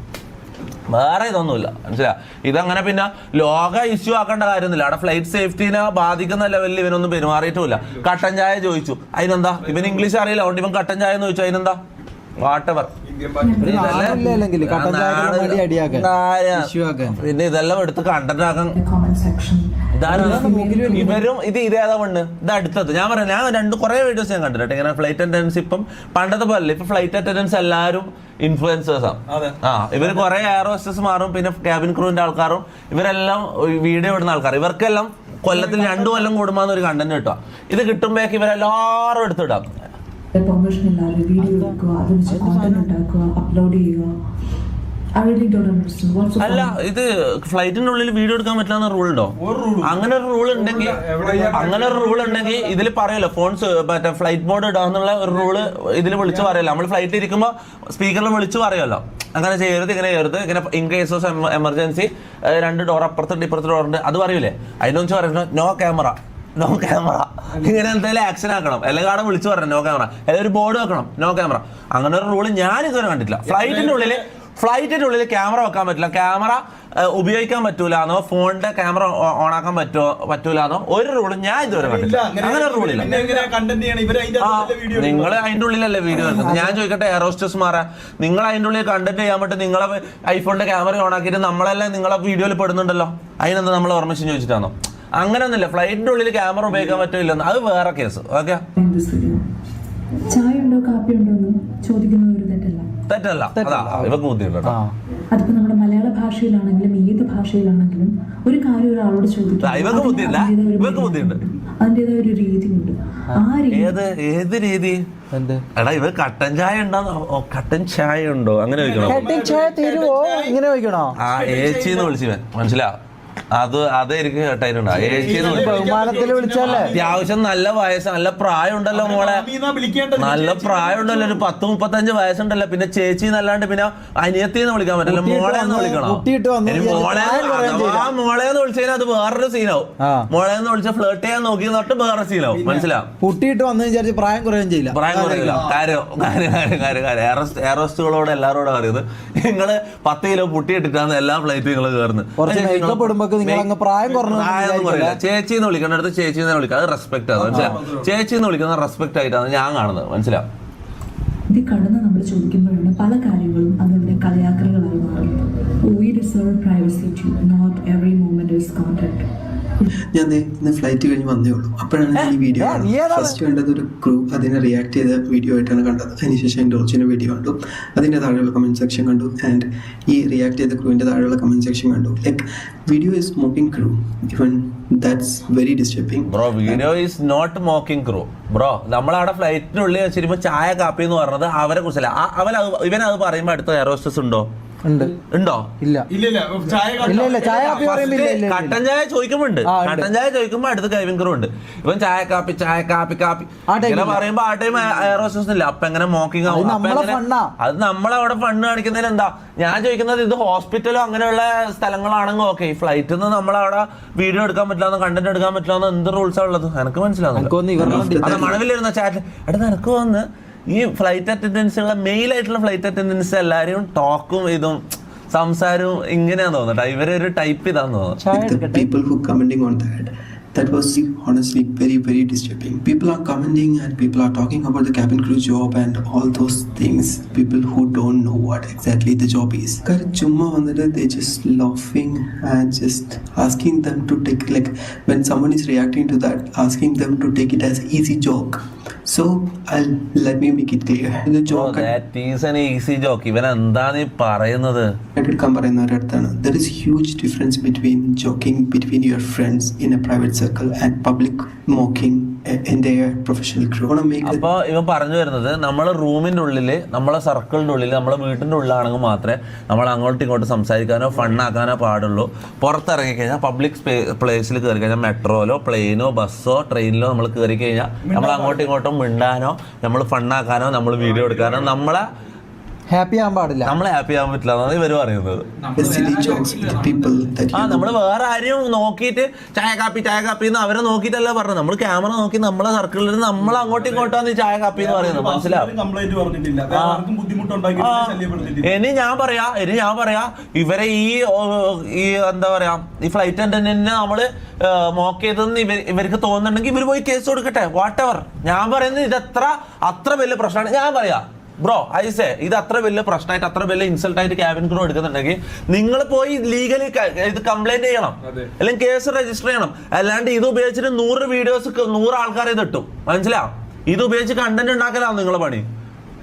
വേറെ ഇതൊന്നുമില്ല. മനസ്സിലാ ഇതങ്ങനെ പിന്നെ ലോക ഇഷ്യൂ ആക്കേണ്ട കാര്യമൊന്നുമില്ല. അവിടെ ഫ്ലൈറ്റ് സേഫ്റ്റിനെ ബാധിക്കുന്ന ലെവലിൽ ഇവനൊന്നും പെരുമാറിയിട്ടുമില്ല. കട്ടൻ ചായ ചോദിച്ചു. അതിനെന്താ ഇവൻ ഇംഗ്ലീഷ് അറിയില്ല. അതുകൊണ്ട് ഇവൻ കട്ടൻ ചായ എന്ന് ചോദിച്ചു. അതിനെന്താ വാട്ടവർ. പിന്നെ ഇതെല്ലാം എടുത്ത് കണ്ടന്റ് ആക്കാൻ ഇവരും ഇത് ഇതേതാ പണ്ട് ഇത് അടുത്തത്. ഞാൻ പറയാം ഞാൻ രണ്ട് കുറെ വീഡിയോസ് ഞാൻ കണ്ടിട്ടുണ്ട്. ഇങ്ങനെ ഫ്ലൈറ്റ് അറ്റൻഡൻസ് ഇപ്പം പണ്ടത്തെ പോലെ ഇപ്പൊ ഫ്ലൈറ്റ് അറ്റൻഡൻസ് എല്ലാരും ഇൻഫ്ലുവൻസേഴ്സ് ആണ് ആ ഇവർ കുറെ എയർ ഹോസ്റ്റസ് മാറും പിന്നെ ക്യാബിൻ ക്രൂവിന്റെ ആൾക്കാരും ഇവരെല്ലാം വീഡിയോ ഇടുന്ന ആൾക്കാർ ഇവർക്കെല്ലാം കൊല്ലത്തിൽ രണ്ടു കൊല്ലം കൂടുമ്പോൾ ഒരു കണ്ടന്റ് കിട്ടുക. ഇത് കിട്ടുമ്പോഴേക്ക് ഇവരെല്ലാവരും എടുത്തിടാം. പെർമിഷൻ ഇല്ലാതെ വീഡിയോ എടുക്കുക അത് വെച്ച് കോണ്ടന്റ് ഉണ്ടാക്കുക അപ്ലോഡ് ചെയ്യുക. I really don't understand what's അല്ല ഇത് ഫ്ലൈറ്റിനുള്ളിൽ ഉള്ളിൽ വീഡിയോ എടുക്കാൻ പറ്റില്ല റൂൾ ഉണ്ടോ? അങ്ങനെ ഒരു റൂൾ ഉണ്ടെങ്കിൽ അങ്ങനെ ഒരു റൂൾ ഉണ്ടെങ്കിൽ ഇതിൽ പറയല്ലോ ഫോൺസ് മറ്റേ ഫ്ലൈറ്റ് മോഡ് ഇടാന്നുള്ള ഒരു റൂൾ ഇതിൽ വിളിച്ച് പറയല്ലോ. നമ്മൾ ഫ്ലൈറ്റിൽ ഇരിക്കുമ്പോൾ സ്പീക്കറിൽ വിളിച്ച് പറയുമല്ലോ അങ്ങനെ ചെയ്യരുത് ഇങ്ങനെ ചെയ്യരുത്. ഇങ്ങനെ ഇൻ കേസ് ഓഫ് എമർജൻസി രണ്ട് ഡോർ അപ്പുറത്തുണ്ട് ഇപ്പുറത്ത് ഡോർ ഉണ്ട്. അത് പറയൂലേ? അതിനൊന്നും പറയുന്നത് നോ ക്യാമറ നോ ക്യാമറ ഇങ്ങനെ എന്തെങ്കിലും ആക്ഷൻ ആക്കണം. അല്ലെങ്കിൽ അവിടെ വിളിച്ചു പറഞ്ഞു നോ ക്യാമറ അല്ലെങ്കിൽ ഒരു ബോർഡ് വെക്കണം നോ ക്യാമറ അങ്ങനെ ഒരു റൂൾ ഞാൻ ഇതുവരെ കണ്ടിട്ടില്ല. ഫ്ലൈറ്റിന്റെ ഉള്ളിൽ ഫ്ലൈറ്റിന്റെ ഉള്ളിൽ ക്യാമറ വെക്കാൻ പറ്റില്ല. ക്യാമറ ഉപയോഗിക്കാൻ പറ്റൂല എന്നോ ഫോണിന്റെ ക്യാമറ ഓൺ ആക്കാൻ പറ്റുമോ പറ്റൂലെന്നോ ഒരു റൂളും ഞാൻ ഇതുവരെ കണ്ടില്ല അങ്ങനെ ഒരു റൂളില്ല നിങ്ങൾ അതിന്റെ ഉള്ളിലല്ലേ വീഡിയോ ഞാൻ ചോദിക്കട്ടെ എയറോസ്റ്റസ് മാറാ നിങ്ങൾ അതിന്റെ ഉള്ളിൽ കണ്ടന്റ് ചെയ്യാൻ പറ്റും നിങ്ങളെ ഐഫോണിന്റെ ക്യാമറ ഓൺ ആക്കിയിട്ട് നമ്മളെല്ലാം നിങ്ങളെ വീഡിയോയിൽ പെടുന്നുണ്ടല്ലോ? അതിനെന്താ നമ്മൾ പെർമിഷൻ ചോദിച്ചിട്ടാണോ അങ്ങനെയൊന്നുമില്ല ഫ്ലൈറ്റിന്റെ ഉള്ളിൽ ക്യാമറ ഉപയോഗിക്കാൻ പറ്റില്ലെന്ന് അത് വേറെ കേസ്. ഓക്കെ? ചായ ഉണ്ടോ കാപ്പി ഉണ്ടോ എന്ന് ചോദിക്കുന്നത് ഒരു തെറ്റല്ല. തെറ്റല്ല. അതാ ഇവക്ക് ബുദ്ധിയുണ്ട് കേട്ടോ. അതിപ്പോ നമ്മുടെ മലയാള ഭാഷയിലാണെങ്കിലും ഏത് ഭാഷയിലാണെങ്കിലും ഒരു കാര്യം ഒരാളോട് ചോദിക്കും. ആ, ഇവക്ക് ബുദ്ധിയില്ല. ഇവക്ക് ബുദ്ധിയുണ്ട്. അതിന്റെതായ ഒരു രീതിയുണ്ട്. ആ രീതി ഏത് ഏത് രീതി? എന്ത്? എടാ ഇവ കട്ടൻ ചായ ഉണ്ടോ? കട്ടൻ ചായ ഉണ്ടോ? അങ്ങനെ ചോദിക്കണോ? കട്ടൻ ചായ തരുവോ? ഇങ്ങനെ ചോദിക്കണോ? ആ ഏച്ചിന്ന് വിളിച്ചു മനസ്സിലാ അത് അതായിരിക്കും കേട്ടായിരുന്നു. അത്യാവശ്യം നല്ല വയസ്സ് നല്ല പ്രായം ഉണ്ടല്ലോ മോളെ. നല്ല പ്രായം ഉണ്ടല്ലോ ഒരു പത്ത് മുപ്പത്തഞ്ച് വയസ്സുണ്ടല്ലോ. പിന്നെ ചേച്ചി എന്നല്ലാണ്ട് പിന്നെ അനിയത്തി എന്ന് വിളിക്കാൻ പറ്റില്ല. മോളെ എന്ന് വിളിക്കണം? കുട്ടിയിട്ട് വന്ന്. മോളെ ആ മോളെ എന്ന് വിളിച്ചു കഴിഞ്ഞാൽ അത് വേറൊരു സീനാവും. മോളെ എന്ന് വിളിച്ച ഫ്ലേർട്ട് ചെയ്യാൻ നോക്കി തൊട്ട് വേറെ സീനാവും മനസ്സിലാവും പുട്ടിയിട്ട് വന്നു വിചാരിച്ച് പ്രായം കുറയുകയും ചെയ്യില്ല. പ്രായം കുറയില്ല. കാര്യം കാര്യം കാര്യം കാര്യം കാര്യം. എയറോസ് എയറോസ്റ്റുകളോട് എല്ലാവരോടും അറിയുന്നത്. നിങ്ങൾ പത്ത് കിലോ പുട്ടി ഇട്ടിട്ടാണ് എല്ലാ ഫ്ലൈറ്റും നിങ്ങൾ കയറുന്നത് ഇടുമ്പോഴേക്ക് നിങ്ങൾ അങ്ങ് പ്രായം കുറഞ്ഞു ചേച്ചി എന്ന് വിളിക്കേണ്ട അടുത്ത് ചേച്ചി എന്ന് വിളിക്കുക അത് റെസ്പെക്ട് ആണ്. മനസ്സിലാവും ചേച്ചി എന്ന് വിളിക്കുന്നത് റെസ്പെക്ട് ആയിട്ടാണ് ഞാൻ കാണുന്നത്. മനസ്സിലാവും ഇത് കടന്ന് നമ്മൾ ചോദിക്കുമ്പോഴാണ് പല കാര്യങ്ങളും അതിന്റെ കളിയാക്കലുകളായി മാറുന്നത്. We deserve privacy to not every moment is contact ഞാൻ ദേ ഇന്ന് ഫ്ലൈറ്റ് കഴിഞ്ഞ് വന്നേ ഉള്ളൂ. അപ്പോഴാണ് ഞാൻ ഈ വീഡിയോ? ഫസ്റ്റ് കണ്ടത്. ഒരു ക്രൂ അതിനെ റിയാക്ട് ചെയ്ത വീഡിയോ ആയിട്ടാണ് കണ്ടത്. അതിനുശേഷം എന്റെ ഒറിജിനൽ വീഡിയോ കണ്ടു. അതിന്റെ താഴെയുള്ള കമന്റ് സെക്ഷൻ കണ്ടു. ആൻഡ് ഈ റിയാക്ട് ചെയ്ത ക്രൂവിന്റെ താഴെയുള്ള കമന്റ് സെക്ഷൻ കണ്ടു. Like video is mocking crew ഇവൻ that's very disturbing bro video is not mocking crew bro നമ്മളവിടെ ഫ്ലൈറ്റിനുള്ളിൽ വെച്ചിരുമ്പോൾ ചായ കാപ്പി എന്ന് പറഞ്ഞത് അവരെ കുറിച്ചല്ല. അവൻ അത് ഇവൻ അത് പറയുമ്പോൾ അടുത്ത എയറോസ്റ്റസ് ഉണ്ടോ? ഉണ്ട്. ഉണ്ടോ? ഇല്ല. ഇല്ല ഇല്ല ചായ കാപ്പി പറയുമ്പോ ഇല്ല ഇല്ല, കട്ടൻ ഇല്ല ചായ ചോദിക്കുമ്പോ ഉണ്ട് ആ, ഉണ്ട്. കട്ടൻ ചായ ചോദിക്കുമ്പോ അടുത്ത് കൈവിങ്കറും ഉണ്ട്. ഇവൻ ചായ കാപ്പി ചായ കാപ്പി കാപ്പി. ആ time ഇങ്ങനെ ഇല്ല. പറയുമ്പോ ആ ടൈം എയറോസ്റ്റസ് ഇല്ല. അപ്പൊ എങ്ങനെ മോക്കിംഗ് അത് നമ്മളെ ഫണ്ണാ. അത് നമ്മളവിടെ ഫണ്ട് കാണിക്കുന്നതിൽ എന്താ? ഞാൻ ചോദിക്കുന്നത് ഇത് ഹോസ്പിറ്റലോ അങ്ങനെയുള്ള സ്ഥലങ്ങളാണെങ്കിൽ ഓക്കെ ഫ്ലൈറ്റിൽ നിന്ന് നമ്മളവിടെ വീഡിയോ എടുക്കാൻ പറ്റില്ല കണ്ടന്റ് എടുക്കാൻ പറ്റില്ല എന്ത് റൂൾസാ ഉള്ളത്? എനിക്ക് മനസ്സിലാവുന്നില്ല. എനിക്ക് തോന്നുന്നു ഇവരുടെ അത് മണവിലിരുന്ന ചാറ്റ് എടാ നിനക്ക് വന്ന് ഈ ഫ്ലൈറ്റ് അറ്റൻഡൻസുള്ള മെയിൽ ആയിട്ടുള്ള ഫ്ലൈറ്റ് അറ്റൻഡൻസ് എല്ലാവരും ടോക്കും ഇതും സംസാരവും ഇങ്ങനെയാന്ന് ഇവരെ ഇവരൊരു ടൈപ്പ് ഇതാന്ന് തോന്നുന്നു that was honestly very very disturbing people are commenting and people are talking about the cabin crew job and all those things people who don't know what exactly the job is They're just laughing and just asking them to take like when someone is reacting to that asking them to take it as easy joke so I'll let me make it clear. the joke easy joke ഇവൻ എന്താണ് ഈ പറയുന്നത്? എടുക്കാൻ പറയുന്നവരടുത്താണ് there is huge difference between joking between your friends in a private circle and public mocking എന്റെ professional crew make അപ്പൊ ഇവൻ പറഞ്ഞു വരുന്നത് നമ്മളെ റൂമിന്റെ ഉള്ളിൽ നമ്മളെ സർക്കിളിന്റെ ഉള്ളിൽ നമ്മളെ വീട്ടിന്റെ ഉള്ളിലാണെങ്കിൽ മാത്രമേ നമ്മൾ അങ്ങോട്ടും ഇങ്ങോട്ടും സംസാരിക്കാനോ ഫണ്ണാക്കാനോ പാടുള്ളൂ. പുറത്തിറങ്ങി കഴിഞ്ഞാൽ പബ്ലിക് പ്ലേസിൽ കയറി കഴിഞ്ഞാൽ മെട്രോയിലോ പ്ലെയിനോ ബസ്സോ ട്രെയിനിലോ നമ്മൾ കയറി കഴിഞ്ഞാൽ നമ്മൾ അങ്ങോട്ടും ഇങ്ങോട്ടും മിണ്ടാനോ നമ്മൾ ഫണ്ണാക്കാനോ നമ്മൾ വീഡിയോ എടുക്കാനോ നമ്മളെ ഹാപ്പി ആവാൻ പാടില്ല. നമ്മളെ ഹാപ്പി ആവാൻ പറ്റില്ല. എന്നാണ് ഇവർ പറയുന്നത്. ആ നമ്മൾ നമ്മൾ വേറെ ആരെയും നോക്കിയിട്ട് ചായ കാപ്പി ചായ കാപ്പി എന്ന് അവരെ നോക്കിയിട്ടല്ല പറഞ്ഞത്. നമ്മൾ ക്യാമറ നോക്കി നമ്മളെ സർക്കിളിൽ നിന്ന് നമ്മൾ അങ്ങോട്ടും ഇങ്ങോട്ടാന്ന് ചായ കാപ്പി എന്ന് പറയുന്നത്. മനസ്സിലാവും ഇനി ഞാൻ പറയാ ഇനി ഞാൻ പറയാ ഇവരെ ഈ ഈ എന്താ പറയാ ഈ ഫ്ലൈറ്റ് അറ്റൻഡന്റിനെ നമ്മൾ മോക്ക് ചെയ്തെന്ന് ഇവർ ഇവർക്ക് തോന്നുന്നുണ്ടെങ്കിൽ ഇവർ പോയി കേസ് കൊടുക്കട്ടെ. വാട്ട് എവർ ഞാൻ പറയുന്നത് ഇത് എത്ര അത്ര വലിയ പ്രശ്നമാണ്. ഞാൻ പറയാ ബ്രോ ഐസേ ഇത് അത്ര വലിയ പ്രശ്നമായിട്ട് അത്ര വലിയ ഇൻസൾട്ട് ആയിട്ട് ക്യാബിൻ ക്രൂ എടുക്കുന്നുണ്ടെങ്കിൽ നിങ്ങൾ പോയി ലീഗലി ഇത് കംപ്ലൈന്റ് ചെയ്യണം. അല്ലെങ്കിൽ കേസ് രജിസ്റ്റർ ചെയ്യണം. അല്ലാണ്ട് ഇത് ഉപയോഗിച്ചിട്ട് നൂറ് വീഡിയോസ് നൂറ് ആൾക്കാരെ ഇത് ഇട്ടും മനസ്സിലാവും ഇത് ഉപയോഗിച്ച് കണ്ടന്റ് ഉണ്ടാക്കലാണ് നിങ്ങളെ പണി.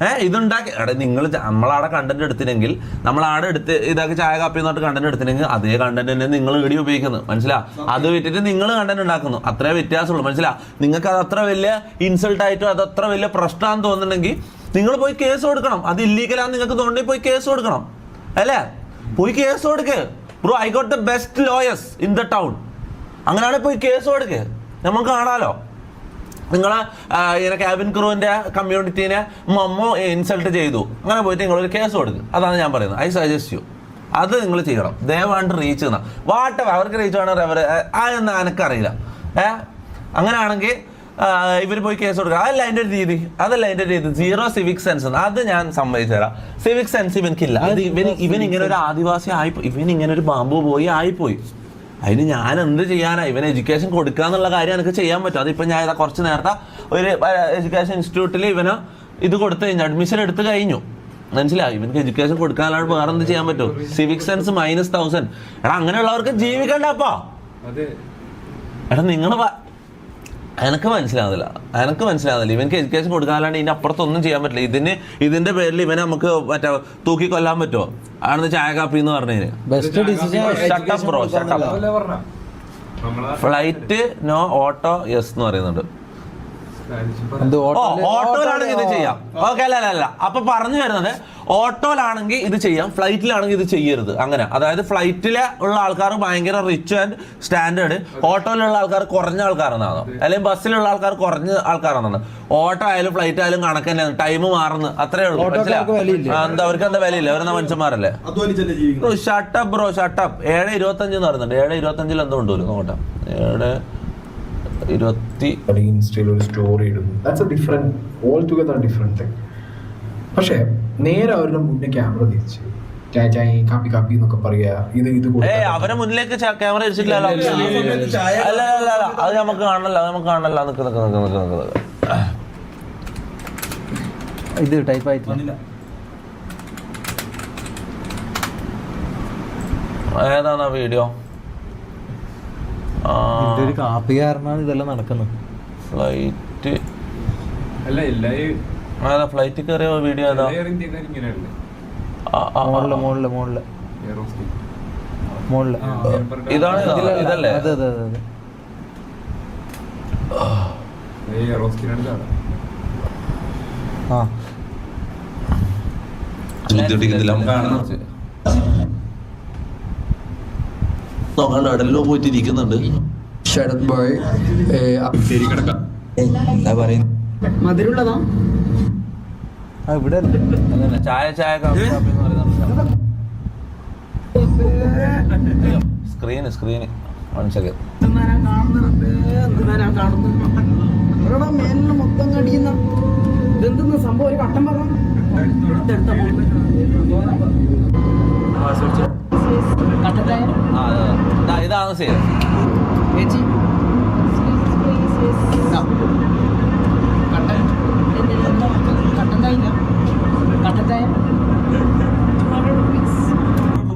ഏഹ് ഇതുണ്ടാക്കി എടാ നിങ്ങൾ നമ്മളവിടെ കണ്ടന്റ് എടുത്തില്ലെങ്കിൽ നമ്മളവിടെ എടുത്ത് ഇതാക്കി ചായ കാപ്പി എന്നിട്ട് കണ്ടന്റ് എടുത്തില്ലെങ്കിൽ അതേ കണ്ടന്റ് തന്നെ നിങ്ങൾ വീഡിയോ ഉപയോഗിക്കുന്നത് മനസ്സിലാ? അത് വിറ്റിട്ട് നിങ്ങൾ കണ്ടന്റ് ഉണ്ടാക്കുന്നു. അത്രേ വ്യത്യാസമുള്ളൂ. മനസ്സിലാ? നിങ്ങൾക്ക് അത് അത്ര വലിയ ഇൻസൾട്ട് ആയിട്ടോ അത് അത്ര വലിയ പ്രശ്നമാണെന്ന് തോന്നുന്നുണ്ടെങ്കിൽ നിങ്ങൾ പോയി കേസ് കൊടുക്കണം. അത് ഇല്ലീഗലാന്ന് നിങ്ങൾക്ക് തോന്നി പോയി കേസ് കൊടുക്കണം. അല്ലേ? പോയി കേസ് കൊടുക്ക്. Bro I got the best lawyers in the town അങ്ങനെയാണെങ്കിൽ പോയി കേസ് കൊടുക്ക്. നമുക്ക് കാണാലോ. നിങ്ങൾ ഇങ്ങനെ ക്യാബിൻ ക്രൂവിന്റെ കമ്മ്യൂണിറ്റീനെ മമ്മോ ഇൻസൾട്ട് ചെയ്തു. അങ്ങനെ പോയിട്ട് നിങ്ങളൊരു കേസ് കൊടുക്കും. അതാണ് ഞാൻ പറയുന്നത്. ഐ സജസ്റ്റ് യു അത് നിങ്ങൾ ചെയ്യണം. ദയവാണ്ട് റീച്ച് ചെയ്യുന്ന വാട്ടവർ അവർക്ക് റീച്ച് വേണം അവർ ആ എന്ന് എനിക്കറിയില്ല ഏ? അങ്ങനെയാണെങ്കിൽ ഇവർ പോയി കേസ് കൊടുക്കുക അതല്ല അതിന്റെ ഒരു രീതി. അതല്ല അതിന്റെ രീതി. സീറോ സിവിക് സെൻസ് അത് ഞാൻ സമ്മതിച്ചു തരാം. സിവിക് സെൻസ് ഇവനിക്കില്ല. അത് ഇവൻ ഇവൻ ഇങ്ങനെ ഒരു ആദിവാസി ആയിപ്പോയി. ഇവൻ ഇങ്ങനെ ഒരു ബാമ്പു പോയി ആയിപ്പോയി. അതിന് ഞാൻ എന്ത് ചെയ്യാനാ? ഇവന് എഡ്യൂക്കേഷൻ കൊടുക്കുക എന്നുള്ള കാര്യം എനിക്ക് ചെയ്യാൻ പറ്റും. അതിപ്പോൾ ഞാൻ ഇതാ കുറച്ച് നേരത്തെ ഒരു എഡ്യൂക്കേഷൻ ഇൻസ്റ്റിറ്റ്യൂട്ടിൽ ഇവന് ഇത് കൊടുത്തു കഴിഞ്ഞു. അഡ്മിഷൻ എടുത്തു കഴിഞ്ഞു. മനസ്സിലായി? ഇവർക്ക് എഡ്യൂക്കേഷൻ കൊടുക്കാനാണ് വേറെ എന്ത് ചെയ്യാൻ പറ്റും? സിവിക് സെൻസ് മൈനസ് തൗസൻഡ് എടാ അങ്ങനെയുള്ളവർക്ക് ജീവിക്കണ്ടപ്പാ. എടാ നിങ്ങൾ എനക്ക് മനസ്സിലാവുന്നില്ല. എനക്ക് മനസ്സിലാവുന്നില്ല. ഇവനക്ക് എഡ്യൂക്കേഷൻ കൊടുക്കാനാണ് ഇതിന്റെ അപ്പുറത്തൊന്നും ചെയ്യാൻ പറ്റില്ല. ഇതിന് ഇതിന്റെ പേരിൽ ഇവനെ നമുക്ക് മറ്റേ തൂക്കി കൊല്ലാൻ പറ്റുമോ? ആണെന്ന് ചായ കാപ്പി എന്ന് പറഞ്ഞതിന്. Best decision flight no auto yes എന്ന് പറയുന്നുണ്ട്. ഓട്ടോയിലാണെങ്കിൽ ഇത് ഓട്ടോ- ചെയ്യാം. ഓക്കെ അല്ല അല്ല അല്ല. അപ്പൊ പറഞ്ഞു വരുന്നത് ഓട്ടോയിലാണെങ്കിൽ ഇത് ചെയ്യാം ഫ്ലൈറ്റിലാണെങ്കിൽ ഇത് ചെയ്യരുത്. അങ്ങനെ. അതായത് ഫ്ലൈറ്റിലെ ഉള്ള ആൾക്കാർ ഭയങ്കര റിച്ച് ആൻഡ് സ്റ്റാൻഡേർഡ് ഓട്ടോയിലുള്ള ആൾക്കാർ കുറഞ്ഞ ആൾക്കാരെന്നാണ്. അല്ലെങ്കിൽ ബസ്സിലുള്ള ആൾക്കാർ കുറഞ്ഞ ആൾക്കാരെന്നാണ്. ഓട്ടോ ആയാലും ഫ്ലൈറ്റ് ആയാലും കണക്ക് തന്നെയാണ് ടൈം മാറുന്നു. അത്രേ ഉള്ളൂ. എന്താ അവർക്ക് എന്താ വിലയില്ല? അവരെന്താ മനുഷ്യന്മാരല്ലേ? ഷട്ടപ്പ് ബ്രോ ഷട്ടപ്പ് ഏഴ് ഇരുപത്തഞ്ച് എന്ന് പറയുന്നുണ്ട്. ഏഴ് ഇരുപത്തഞ്ചിൽ എന്തോ ഉണ്ട് ഒരു നോക്കട്ടെ. ഏഴ് ഇരുപത്തി ഇൻസ്റ്റയിൽ ഒരു സ്റ്റോറി ഇടുന്നു. That's a different altogether different thing പക്ഷേ നേരെ അവരുടെ മുന്നേ ക്യാമറ തിരിച്ച്. കാപ്പി കാപ്പി എന്നൊക്കെ പറയാ ഇത് ഇത് ഏ കൊടുത്താൽ അവരെ മുന്നിലേക്ക് ക്യാമറ വെച്ചിട്ടില്ലല്ലോ അല്ല അല്ല അല്ല അത് നമുക്ക് കാണണല്ലോ അത് നമുക്ക് കാണണല്ലോ. നിക്ക് നിക്ക് നിക്ക് നിക്ക് നിക്ക്. ഇത് ടൈപ്പ് ആയിട്ടില്ല ഏതാണ് ഏതാണ് വീഡിയോ ഇതിന്റെ ഒരു കാപ്പി കാരണമാണ് ഇതെല്ലാം നടക്കുന്നത്. ഫ്ലൈറ്റ്. അല്ല എല്ലാ ഏതാ ഫ്ലൈറ്റ് കയറിയ വീഡിയോ ആ. മോളിൽ മോളിൽ മോളിൽ. മോളിൽ. ഇതാണ് ഇതല്ലേ? അതെ അതെ അതെ അതെ. ആ. നോക്കണ്ട ഇടലിലോ പോയിട്ട് ഇരിക്കുന്നുണ്ട് ശരത് ബോയ് എന്താ പറയുന്നത് മധുരമുള്ളതാ? ഇവിടെ ചായ ചായ സ്ക്രീന് സ്ക്രീന്. വൺ സെക്കൻഡ് മേലിന് മൊത്തം കടിയുന്ന ഇതെന്തെന്ന് സംഭവം? ഒരു വട്ടം പറഞ്ഞു? ഇതാണ് സീൻ ചേച്ചി?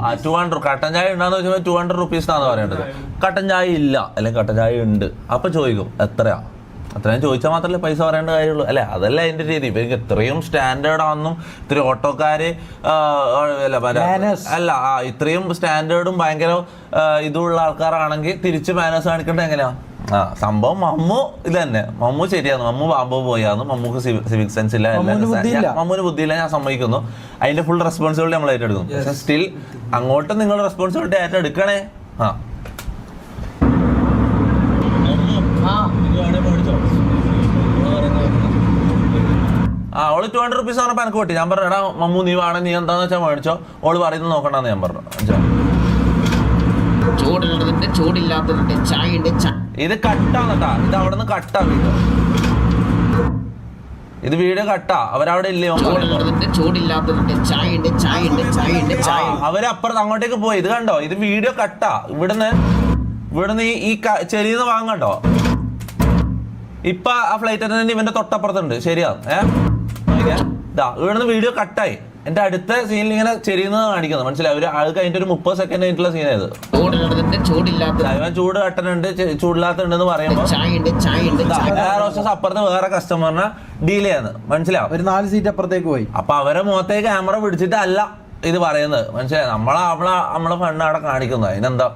ആ. ടു ഹൺഡ്രഡ് കട്ടൻ ചായ? ഉണ്ടാന്ന് വെച്ചാൽ ടു ഹൺഡ്രഡ് റുപ്പീസ് എന്നാണ് പറയേണ്ടത്. കട്ടൻ ചായ ഇല്ല. അല്ലെങ്കിൽ കട്ടൻ ചായ ഉണ്ട്. അപ്പൊ ചോദിക്കും എത്രയാ? അത്രയും ചോദിച്ചാൽ മാത്രമല്ലേ പൈസ പറയേണ്ട കാര്യമുള്ളൂ. അല്ലെ? അതല്ല അതിന്റെ രീതി. ഇവർക്ക് ഇത്രയും സ്റ്റാൻഡേർഡ് ആണെന്നും ഇത്രയും ഓട്ടോക്കാര് അല്ല, ഇത്രയും സ്റ്റാൻഡേർഡും ഭയങ്കര ഇതുള്ള ആൾക്കാരാണെങ്കിൽ തിരിച്ച് മാനേഴ്സ് കാണിക്കേണ്ടത് എങ്ങനെയാ? ആ സംഭവം മമ്മു ഇത് തന്നെ മമ്മു ശരിയാണ്. മമ്മു ബാബു പോയാന്ന്. മമ്മുക്ക് സിവിക് സെൻസ് ഇല്ല മമ്മൂന് ബുദ്ധിയില്ല. ഞാൻ- സമ്മതിക്കുന്നു. അതിന്റെ ഫുൾ റെസ്പോൺസിബിലിറ്റി നമ്മൾ ഏറ്റെടുക്കും സ്റ്റിൽ അങ്ങോട്ട് നിങ്ങൾ റെസ്പോൺസിബിലിറ്റി ഏറ്റെടുക്കണേ. ആ. ആ ഓൾ ടു ഹൺഡ്രഡ് റുപ്പീസ് പറഞ്ഞപ്പോൾ എനിക്ക് കിട്ടി ഞാൻ പറഞ്ഞു എടാ മമ്മു നീ വേണം നീ എന്താന്ന് വെച്ചാൽ മേടിച്ചോ. ഓൾ പറയുന്നത് നോക്കണ്ടെന്ന് ഞാൻ പറഞ്ഞു? ചൂടുള്ളതുണ്ട് ചൂടില്ലാത്തതുണ്ട് ചായ ഉണ്ട് ഇത് കട്ടാണ് കേട്ടാ ഇത് അവിടെ നിന്ന് കട്ടാ വീട്. ഇത് വീഡിയോ കട്ടാ. അവരവിടെ ഇല്ലേ? ചൂടില്ലാത്തതുണ്ട് ചായ ഉണ്ട് ചായ ഉണ്ട് ചായ ഉണ്ട് ചായ അവരപ്പുറത്ത് അങ്ങോട്ടേക്ക് പോയി. ഇത് കണ്ടോ? ഇത് വീഡിയോ കട്ടാ. ഇവിടുന്ന് ഇവിടുന്ന് ഈ ചെരിയുന്ന വാങ്ങണ്ടോ ഇപ്പൊ ആ ഫ്ലൈറ്റ് അറ്റൻഡന്റ് ഇവന്റെ തൊട്ടപ്പുറത്തുണ്ട്. ശരിയാ? ഏ? നോക്കിയേ. ഇതാ ഇവിടുന്ന് വീഡിയോ കട്ടായി എന്റെ അടുത്ത സീനിൽ ഇങ്ങനെ ചെരിയുന്നത് കാണിക്കുന്നത്. മനസ്സിലായി? ഒരു ആൾക്ക് അതിന്റെ ഒരു മുപ്പത് സെക്കൻഡ് ആയിട്ടുള്ള സീൻ ആയത്. ചൂടില്ലാത്ത ചൂട് കട്ടനുണ്ട് ചൂടില്ലാത്തുണ്ടെന്ന് പറയുമ്പോൾ ചായ ഉണ്ട് ചായ ഉണ്ട് ഇതാ, ചായ എയർ അപ്പുറത്ത് വേറെ കസ്റ്റമറിനെ ഡീൽ ചെയ്യാന്ന്. മനസ്സിലാവും ഒരു നാല് സീറ്റ് അപ്പുറത്തേക്ക് പോയി. അപ്പൊ അവരെ മുഖത്തേക്ക് ക്യാമറ പിടിച്ചിട്ടല്ല ഇത് പറയുന്നത്. മനസ്സിലായി? നമ്മളെ അവളെ നമ്മളെ ഫണ്ട് അവിടെ കാണിക്കുന്നത് അതിനെന്താ?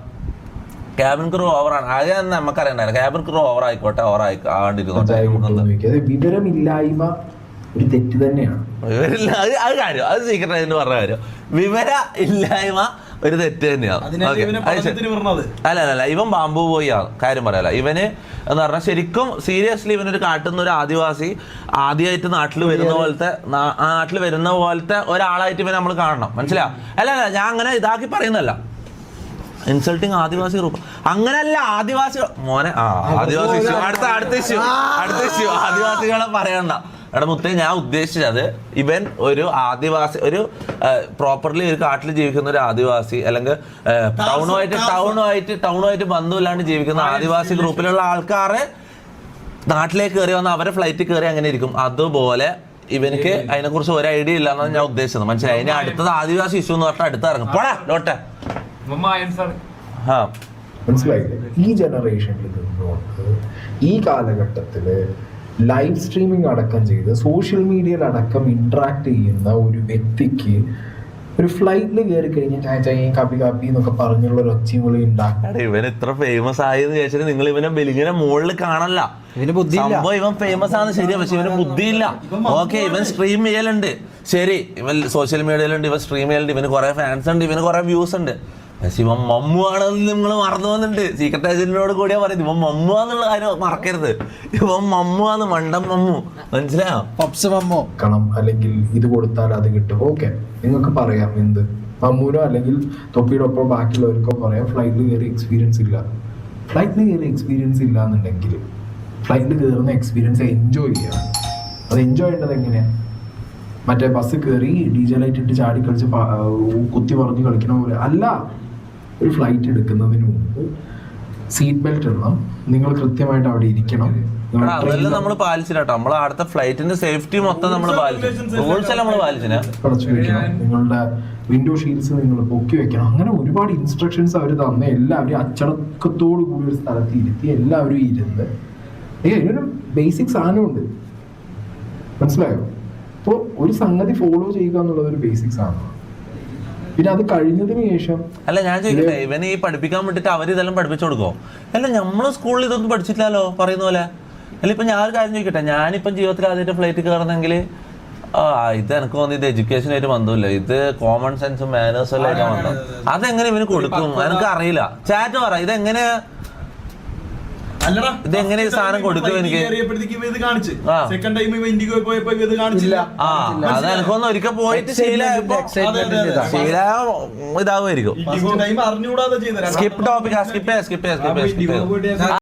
ക്യാബിൻ ക്രൂ ഓവറാണ് ആദ്യം നമുക്കറിയണ്ടായിരുന്നു ക്യാബിൻ ക്രൂ ഓവർ ആയിക്കോട്ടെ ഓവർ ആയി ചായ കൊണ്ടുവന്ന് ആണ്ടിരിക്കുന്നു വെക്കുക. അത് വിവരമില്ലായ്മ ഒരു തെറ്റ് തന്നെയാണ്. വിവരമില്ല അത് അത് കാര്യം. അത് സീക്രട്ട് ആയിട്ട് പറഞ്ഞ കാര്യം. വിവര ഇല്ലായ്മ ഒരു തെറ്റ് തന്നെയാണ്. അതിനല്ലേ Okay, ഇവനെ അത് ശരി. അല്ല അല്ല അല്ല ഇവൻ ബാമ്പു പോയി ആണ് കാര്യം പറയാല. ഇവന് എന്ന് പറഞ്ഞാൽ ശരിക്കും സീരിയസ്ലി ഇവനൊരു കാട്ടുന്ന ഒരു ആദിവാസി ആദ്യമായിട്ട് നാട്ടിൽ വരുന്ന പോലത്തെ നാ- നാട്ടിൽ വരുന്ന പോലത്തെ ഒരാളായിട്ട് ഇവനെ നമ്മൾ കാണണം. മനസ്സിലാ അല്ല അല്ല ഞാൻ അങ്ങനെ ഇതാക്കി പറയുന്നല്ല ഇൻസൾട്ടിങ് ആദിവാസി ഗ്രൂപ്പ് അങ്ങനല്ല ആദിവാസി മോനെ ആ ആദിവാസി ഇഷ്യൂ അടുത്ത അടുത്ത ഇഷ്യൂ അടുത്ത ഇഷ്യൂ ആദിവാസികളെ പറയണ്ട. എടാ മുത്തേ ഞാൻ ഉദ്ദേശിച്ചത് ഇവൻ ഒരു ആദിവാസി ഒരു പ്രോപ്പർലി ഒരു കാട്ടിൽ ജീവിക്കുന്ന ഒരു ആദിവാസി അല്ലെങ്കിൽ ടൗണുമായിട്ട് ടൗണുമായിട്ട് ടൗണുമായിട്ട് ബന്ധമില്ലാണ്ട് ജീവിക്കുന്ന ആദിവാസി ഗ്രൂപ്പിലുള്ള ആൾക്കാരെ നാട്ടിലേക്ക് കയറി വന്ന അവരെ ഫ്ലൈറ്റിൽ കയറി അങ്ങനെ ഇരിക്കും. അതുപോലെ ഇവനിക്ക് അതിനെക്കുറിച്ച് ഒരു ഐഡിയ ഇല്ല എന്നാണ് ഞാൻ ഉദ്ദേശിച്ചത്. മനസ്സിലായി? ഇനി അടുത്തത് ആദിവാസി ഇഷ്യൂ എന്ന് പറഞ്ഞാൽ അടുത്ത് ഇറങ്ങും. പോടാ ലോട്ടെ ആ. മനസ്സിലായില്ലേ? ഈ ജനറേഷനിൽ നിന്നുകൊണ്ട് ഈ കാലഘട്ടത്തിൽ ലൈവ് സ്ട്രീമിംഗ് അടക്കം ചെയ്ത് സോഷ്യൽ മീഡിയയിൽ അടക്കം ഇൻട്രാക്ട് ചെയ്യുന്ന ഒരു വ്യക്തിക്ക് ഒരു ഫ്ലൈറ്റിൽ കയറി കഴിഞ്ഞാൽ ചായ ചായ കാപ്പി കാപ്പി എന്നൊക്കെ പറഞ്ഞുള്ള ഒരു ഒച്ചയും വിളി ഉണ്ടാക്കും. ഇവൻ ഇത്ര ഫേമസ് ആയെന്ന് ചോദിച്ചാൽ നിങ്ങൾ ഇവനെ ബലിങ്ങനെ മുകളിൽ കാണല്ല. ഇവന് ബുദ്ധി സംഭവം ഇവൻ ഫേമസ് ആണ് ശരിയാ പക്ഷെ ഇവന് ബുദ്ധിയില്ല. ഓക്കെ ഇവൻ സ്ട്രീം ചെയ്യലുണ്ട്. ശരി ഇവൻ സോഷ്യൽ മീഡിയയിലുണ്ട് ഇവൻ സ്ട്രീം ചെയ്യലുണ്ട് ഇവന് കുറെ ഫാൻസ് ഉണ്ട് ഇവന് കുറെ വ്യൂസ് ഉണ്ട്. പക്ഷെ ഇവൻ മമ്മു ആണെന്ന് നിങ്ങൾ മറന്നു പോകുന്നുണ്ട്. സീക്രട്ട് ഏജന്റിനോട് കൂടിയാ പറയുന്നത്. ഇവൻ മമ്മു എന്നുള്ള കാര്യം മറക്കരുത്. ഇവൻ മമ്മുവാന്ന് മണ്ടം മമ്മു. മനസ്സിലായോ? പപ്സ് മമ്മോ. ക്കണം അല്ലെങ്കിൽ ഇത് കൊടുത്താൽ അത് കിട്ടും. ഓക്കെ. നിങ്ങൾക്ക് പറയാം എന്ത്? മമ്മൂനോ അല്ലെങ്കിൽ തൊപ്പിയുടെ ഒപ്പം ബാക്കിയുള്ളവർക്കോ പറയാം ഫ്ലൈറ്റിൽ കയറി എക്സ്പീരിയൻസ് ഇല്ല. ഫ്ലൈറ്റിൽ കയറി എക്സ്പീരിയൻസ് ഇല്ല എന്നുണ്ടെങ്കിൽ ഫ്ലൈറ്റിൽ കയറുന്ന എക്സ്പീരിയൻസ് എൻജോയ് ചെയ്യണം. അത് എൻജോയ് ചെയ്യേണ്ടത് എങ്ങനെയാണ് മറ്റേ ബസ് കയറി ഡി ജെ ലൈറ്റ് ഇട്ട് ചാടി കളിച്ച് കുത്തി പറഞ്ഞ് കളിക്കണ പോലെ. അല്ല ഒരു ഫ്ലൈറ്റ് എടുക്കുന്നതിന് മുമ്പ് സീറ്റ് ബെൽറ്റ് ഇടണം. നിങ്ങൾ കൃത്യമായിട്ട് അവിടെ ഇരിക്കണം. അതെല്ലാം നമ്മൾ പാലിച്ചില്ല കേട്ടോ നമ്മളെ അടുത്ത ഫ്ലൈറ്റിന്റെ സേഫ്റ്റി മൊത്തം നമ്മൾ പാലിച്ചു. റൂൾസ് എല്ലാം നമ്മൾ പാലിച്ചില്ല അടച്ചു വെക്കണം നിങ്ങളുടെ വിൻഡോ ഷീൽസ് നിങ്ങൾ പൊക്കി വെക്കണം. അങ്ങനെ ഒരുപാട് ഇൻസ്ട്രക്ഷൻസ് അവർ തന്ന എല്ലാവരും അച്ചടക്കത്തോടു കൂടി ഒരു സ്ഥലത്ത് ഇരുത്തി എല്ലാവരും ഇരുന്ന്. ഒരു ഇതിനൊരു ബേസിക് സാധനമുണ്ട്. മനസ്സിലായോ? അപ്പോൾ ഒരു സംഗതി ഫോളോ ചെയ്യുക എന്നുള്ളത് ഒരു ബേസിക് സാധനമാണ്. പിന്നെ അത് കഴിഞ്ഞതിന് ശേഷം അല്ല ഞാൻ ചോദിക്കട്ടെ ഇവനെ ഈ പഠിപ്പിക്കാൻ വേണ്ടിട്ട് അവർ ഇതെല്ലാം പഠിപ്പിച്ചു കൊടുക്കോ? അല്ല നമ്മൾ സ്കൂളിൽ ഇതൊന്നും പഠിച്ചിട്ടില്ലല്ലോ പറയുന്ന പോലെ. അല്ല ഇപ്പൊ ഞാൻ ഒരു കാര്യം ചോദിക്കട്ടെ ഞാനിപ്പം ജീവിതത്തിൽ ആദ്യമായിട്ട് ഫ്ലൈറ്റ് കയറുന്നെങ്കിൽ ആ ഇത് എനിക്ക് തോന്നി ഇത് എഡ്യൂക്കേഷനായിട്ട് ബന്ധമില്ല. ഇത് കോമൺ സെൻസും മാനേഴ്സും എല്ലാം ആയിട്ട് ബന്ധം അതെങ്ങനെ ഇവന് കൊടുക്കും? എനിക്ക് അറിയില്ല. ചാറ്റ് പറ ഇതെങ്ങനെ ഇതെങ്ങനെ സാധനം കൊടുക്കും എനിക്ക്? കയറിയപ്പോഴത്തേക്ക് ഇത് കാണിച്ച്. സെക്കൻഡ് ടൈം ഇവ ഇൻഡിഗോ പോയപ്പോ ഇത് കാണിച്ചില്ല ആ അത് അനുഭവം ഒരിക്കൽ പോയിട്ട് എക്സൈറ്റ്മെന്റ് ശീല ചെയ്ത skip topic skip skip skip ചെയ്യാം സ്കിപ്പ് ചെയ്യാം